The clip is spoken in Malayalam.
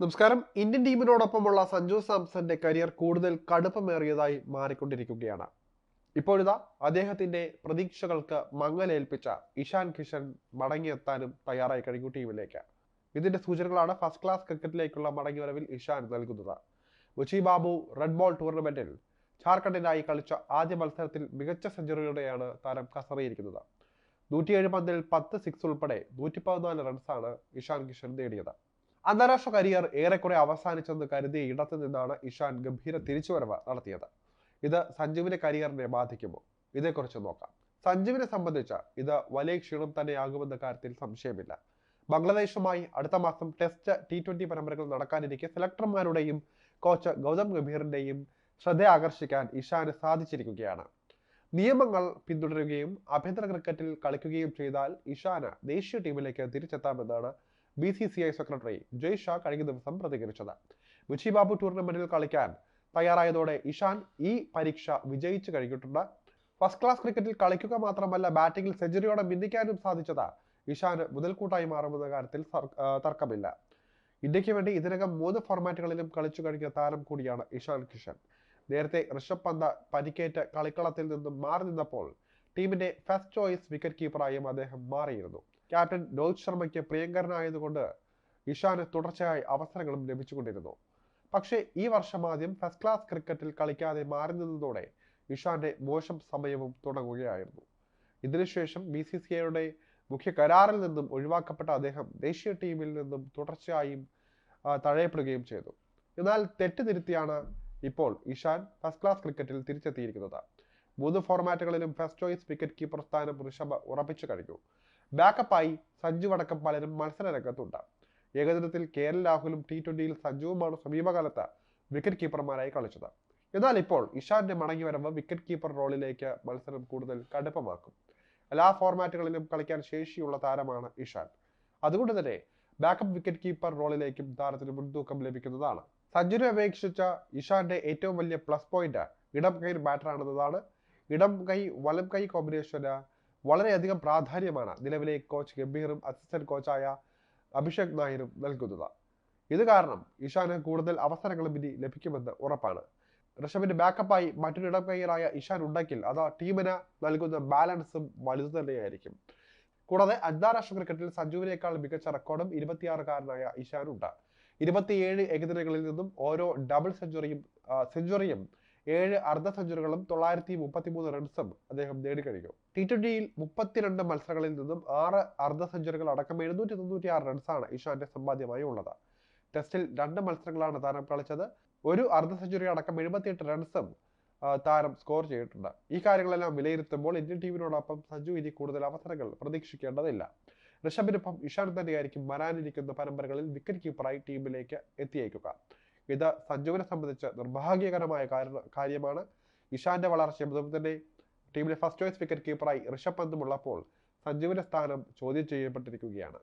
നമസ്കാരം. ഇന്ത്യൻ ടീമിനോടൊപ്പമുള്ള സഞ്ജു സാംസന്റെ കരിയർ കൂടുതൽ കടുപ്പമേറിയതായി മാറിക്കൊണ്ടിരിക്കുകയാണ്. ഇപ്പോഴിതാ അദ്ദേഹത്തിന്റെ പ്രതീക്ഷകൾക്ക് മങ്ങലേൽപ്പിച്ച ഇഷാൻ കിഷൻ മടങ്ങിയെത്താനും തയ്യാറായി കഴിഞ്ഞു ടീമിലേക്ക്. ഇതിന്റെ സൂചനകളാണ് ഫസ്റ്റ് ക്ലാസ് ക്രിക്കറ്റിലേക്കുള്ള മടങ്ങിവരവിൽ ഇഷാൻ നൽകുന്നത്. ഉച്ചി ബാബു റെഡ് ബോൾ ടൂർണമെന്റിൽ ഝാർഖണ്ഡിനായി കളിച്ച ആദ്യ മത്സരത്തിൽ മികച്ച സെഞ്ചുറിയോടെയാണ് താരം കസറിയിരിക്കുന്നത്. നൂറ്റിയേഴ് പന്തിൽ പത്ത് സിക്സ് ഉൾപ്പെടെ നൂറ്റി പതിനാല് റൺസാണ് ഇഷാൻ കിഷൻ നേടിയത്. അന്താരാഷ്ട്ര കരിയർ ഏറെക്കുറെ അവസാനിച്ചെന്ന് കരുതിയ ഇടത്തു നിന്നാണ് ഇഷാൻ ഗംഭീര തിരിച്ചുവരവ് നടത്തിയത്. ഇത് സഞ്ജുവിന്റെ കരിയറിനെ ബാധിക്കുമോ? ഇതേക്കുറിച്ച് നോക്കാം. സഞ്ജുവിനെ സംബന്ധിച്ച് ഇത് വലിയ ക്ഷീണം തന്നെയാകുമെന്ന കാര്യത്തിൽ സംശയമില്ല. ബംഗ്ലാദേശുമായി അടുത്ത മാസം ടെസ്റ്റ് ടി ട്വന്റി പരമ്പരകൾ നടക്കാനിരിക്കെ സെലക്ടർമാരുടെയും കോച്ച് ഗൗതം ഗംഭീറിന്റെയും ശ്രദ്ധ ആകർഷിക്കാൻ ഇഷാന് സാധിച്ചിരിക്കുകയാണ്. നിയമങ്ങൾ പിന്തുടരുകയും ആഭ്യന്തര ക്രിക്കറ്റിൽ കളിക്കുകയും ചെയ്താൽ ഇഷാന് ദേശീയ ടീമിലേക്ക് തിരിച്ചെത്താമെന്നാണ് B C C I secretary Jay Shah കഴിഞ്ഞ ദിവസം പ്രതികരിച്ചത്. വിച്ചി ബാബു ടൂർണമെന്റിൽ കളിക്കാൻ തയ്യാറായതോടെ ഇഷാൻ ഈ പരീക്ഷ വിജയിച്ചു കഴിഞ്ഞിട്ടുണ്ട്. ഫസ്റ്റ് ക്ലാസ് ക്രിക്കറ്റിൽ കളിക്കുക മാത്രമല്ല ബാറ്റിംഗിൽ സെഞ്ചുറിയോടെ മിന്നിക്കാനും സാധിച്ചത് ഇഷാന് മുതൽക്കൂട്ടായി മാറുമെന്ന കാര്യത്തിൽ തർക്കമില്ല. ഇന്ത്യയ്ക്ക് വേണ്ടി ഇതിനകം മൂന്ന് ഫോർമാറ്റുകളിലും കളിച്ചു കഴിഞ്ഞ താരം കൂടിയാണ് ഇഷാൻ കിഷൻ. നേരത്തെ ഋഷഭ് പന്ത് പരിക്കേറ്റ് കളിക്കളത്തിൽ നിന്നും മാറി നിന്നപ്പോൾ ടീമിന്റെ ഫസ്റ്റ് ചോയ്സ് വിക്കറ്റ് കീപ്പറായും അദ്ദേഹം മാറിയിരുന്നു. ക്യാപ്റ്റൻ രോഹിത് ശർമ്മയ്ക്ക് പ്രിയങ്കരനായതുകൊണ്ട് ഇഷാന് തുടർച്ചയായി അവസരങ്ങളും ലഭിച്ചുകൊണ്ടിരുന്നു. പക്ഷേ ഈ വർഷം ആദ്യം ഫസ്റ്റ് ക്ലാസ് ക്രിക്കറ്റിൽ കളിക്കാതെ മാറി നിന്നതോടെ ഇഷാന്റെ മോശം സമയവും തുടങ്ങുകയായിരുന്നു. ഇതിനുശേഷം ബി സി സി ഐയുടെ മുഖ്യ കരാറിൽ നിന്നും ഒഴിവാക്കപ്പെട്ട അദ്ദേഹം ദേശീയ ടീമിൽ നിന്നും തുടർച്ചയായും തഴയപ്പെടുകയും ചെയ്തു. എന്നാൽ തെറ്റ് തിരുത്തിയാണ് ഇപ്പോൾ ഇഷാൻ ഫസ്റ്റ് ക്ലാസ് ക്രിക്കറ്റിൽ തിരിച്ചെത്തിയിരിക്കുന്നത്. മൂന്ന് ഫോർമാറ്റുകളിലും ഫസ്റ്റ് ചോയ്സ് വിക്കറ്റ് കീപ്പർ സ്ഥാനം ഋഷഭ് ഉറപ്പിച്ചു കഴിഞ്ഞു. ബാക്കപ്പായി സഞ്ജു അടക്കം പലരും മത്സര രംഗത്തുണ്ട് ഏകദിനത്തിൽ കെ എൽ രാഹുലും ടി ട്വന്റിയിൽ സഞ്ജുവുമാണ് സമീപകാലത്ത് വിക്കറ്റ് കീപ്പർമാരായി കളിച്ചത്. എന്നാൽ ഇപ്പോൾ ഇഷാന്റെ മടങ്ങിവരവ് വിക്കറ്റ് കീപ്പർ റോളിലേക്ക് മത്സരം കൂടുതൽ കടുപ്പമാക്കും. എല്ലാ ഫോർമാറ്റുകളിലും കളിക്കാൻ ശേഷിയുള്ള താരമാണ് ഇഷാൻ. അതുകൊണ്ട് തന്നെ ബാക്കപ്പ് വിക്കറ്റ് കീപ്പർ റോളിലേക്കും താരത്തിന് മുൻതൂക്കം ലഭിക്കുന്നതാണ്. സഞ്ജുവിനെ അപേക്ഷിച്ച ഇഷാന്റെ ഏറ്റവും വലിയ പ്ലസ് പോയിന്റ് ഇടം കൈ ബാറ്ററാണെന്നതാണ് ഇടം കൈ വലം കൈ കോമ്പിനേഷന് വളരെയധികം പ്രാധാന്യമാണ് നിലവിലെ കോച്ച് ഗംഭീറും അസിസ്റ്റന്റ് കോച്ചായ അഭിഷേക് നായരും നൽകുന്നത്. ഇത് കാരണം ഇഷാന് കൂടുതൽ അവസരങ്ങളും ഇനി ലഭിക്കുമെന്ന് ഉറപ്പാണ്. ഋഷഭിന്റെ ബാക്കപ്പായി മറ്റൊരു ഇടം ഇഷാൻ ഉണ്ടെങ്കിൽ അത് ടീമിന് നൽകുന്ന ബാലൻസും വലുത് തന്നെയായിരിക്കും. കൂടാതെ അന്താരാഷ്ട്ര ക്രിക്കറ്റിൽ സഞ്ജുവിനേക്കാൾ മികച്ച റെക്കോർഡും ഇരുപത്തിയാറുകാരനായ ഇഷാൻ ഉണ്ട് ഇരുപത്തിയേഴ് ഏകദിനങ്ങളിൽ നിന്നും ഓരോ ഡബിൾ സെഞ്ചുറിയും സെഞ്ചുറിയും ഏഴ് അർദ്ധ സെഞ്ചുറികളും തൊള്ളായിരത്തി മുപ്പത്തിമൂന്ന് റൺസും അദ്ദേഹം നേടിക്കഴിഞ്ഞു. ടി ട്വന്റിയിൽ മുപ്പത്തിരണ്ട് മത്സരങ്ങളിൽ നിന്നും ആറ് അർദ്ധ സെഞ്ചുറികൾ അടക്കം എഴുന്നൂറ്റി തൊണ്ണൂറ്റി ആറ് റൺസാണ് ഇഷാന്റെ സമ്പാദ്യമായി ഉള്ളത്. ടെസ്റ്റിൽ രണ്ട് മത്സരങ്ങളാണ് താരം കളിച്ചത്. ഒരു അർദ്ധ സെഞ്ചുറി അടക്കം എഴുപത്തിയെട്ട് റൺസും താരം സ്കോർ ചെയ്തിട്ടുണ്ട്. ഈ കാര്യങ്ങളെല്ലാം വിലയിരുത്തുമ്പോൾ ഇന്ത്യൻ ടീമിനോടൊപ്പം സഞ്ജു ഇനി കൂടുതൽ അവസരങ്ങൾ പ്രതീക്ഷിക്കേണ്ടതില്ല. ഋഷഭിനൊപ്പം ഇഷാൻ തന്നെയായിരിക്കും വരാനിരിക്കുന്ന പരമ്പരകളിൽ വിക്കറ്റ് കീപ്പറായി ടീമിലേക്ക് എത്തിയേക്കുക. ഇത് സഞ്ജുവിനെ സംബന്ധിച്ച് നിർഭാഗ്യകരമായ കാര്യമാണ് ഇഷാന്റെ വളർച്ചയും അതുപോലെ തന്നെ ടീമിലെ ഫസ്റ്റ് ചോയ്സ് വിക്കറ്റ് കീപ്പറായി ഋഷഭ് പന്തും ഉള്ളപ്പോൾ സഞ്ജുവിന്റെ സ്ഥാനം ചോദ്യം ചെയ്യപ്പെട്ടിരിക്കുകയാണ്.